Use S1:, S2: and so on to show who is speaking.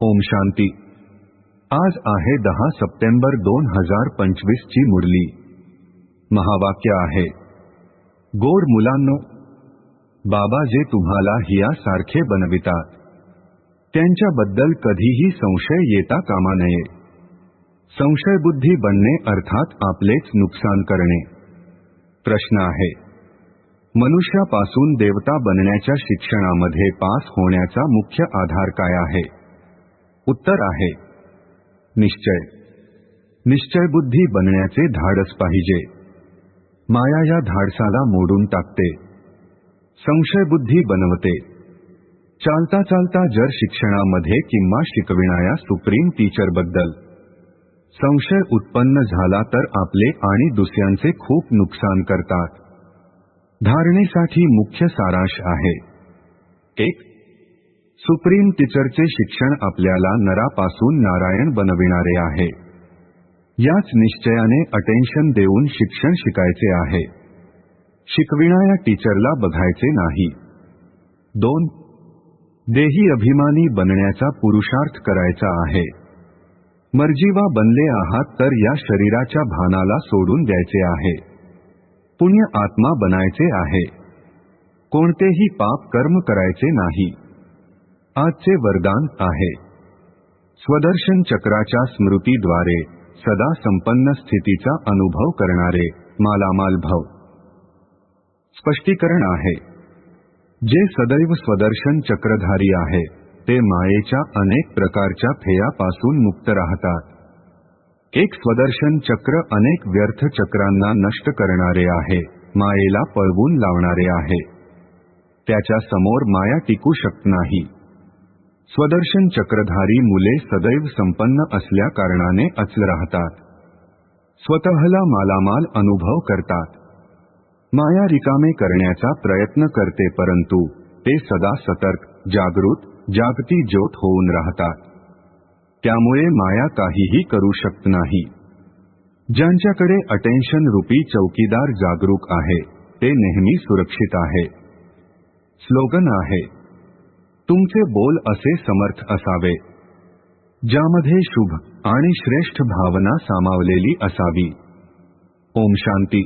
S1: ओम शांती। आज आहे दहा सप्टेंबर दोन हज़ार पंचवीस ची मुरली। महावाक्य आहे गोड मुलांनो, बाबा जे तुम्हाला हिया सारखे बनवितात, त्यांच्याबद्दल कधीही संशय येता कामा नये. संशयबुद्धी बनणे अर्थात आपलेच नुकसान करणे. प्रश्न आहे, मनुष्यापासून देवता बनण्याच्या शिक्षणामध्ये पास होण्याचा मुख्य आधार काय आहे? उत्तर आहे. निश्चय. निश्चय बुद्धी बनण्याचे धाडस पाहिजे. माया या धाडसाला मोडून टाकते. संशय बुद्धी बनवते. चालता चालता जर शिक्षणामध्ये किंवा शिकविणाऱ्या सुप्रीम टीचरबद्दल संशय उत्पन्न झाला तर आपले आणि दुसऱ्यांचे खूप नुकसान करतात. धारणेसाठी मुख्य सारांश आहे. एक सुप्रीम टीचरचे शिक्षण आपल्याला नरापासून नारायण बनविणारे आहे. याच निश्चयाने अटेन्शन देऊन शिक्षण शिकायचे आहे. शिकविणाऱ्या टीचरला बघायचे नाही. दोन देही अभिमानी बनण्याचा पुरुषार्थ करायचा आहे. मर्जीवा बनले आहात तर या शरीराच्या भानाला सोडून द्यायचे आहे. पुण्य आत्मा बनायचे आहे. कोणतेही पाप कर्म करायचे नाही. आजचे वरदान आहे. स्वदर्शन चक्राच्या स्मृतीद्वारे सदा संपन्न स्थितीचा अनुभव करणारे मालामाल भाव स्पष्टीकरण आहे. जे सदैव स्वदर्शन चक्रधारी आहे ते मायेच्या अनेक प्रकारच्या फेयापासून मुक्त राहतात. एक स्वदर्शन चक्र अनेक व्यर्थ चक्रांना नष्ट करणारे आहे मायेला पळवून लावणारे आहे. त्याच्यासमोर माया टिकू शकत नाही. स्वदर्शन चक्रधारी मुले सदैव संपन्न असल्या कारणाने अचल राहतात. स्वतःला मालामाल अनुभव करतात. माया रिकामे करण्याचा प्रयत्न करते परंतु ते सदा सतर्क जागृत जागती ज्योत होऊन राहतात. त्यामुळे माया काहीही करू शकत नाही. ज्यांच्याकडे अटेन्शन रूपी चौकीदार जागरूक आहे ते नेहमी सुरक्षित आहे. स्लोगन आहे तुमचे बोल असे समर्थ असावे. ज्यामध्ये शुभ आणि श्रेष्ठ भावना सामावलेली असावी. ओम शांती.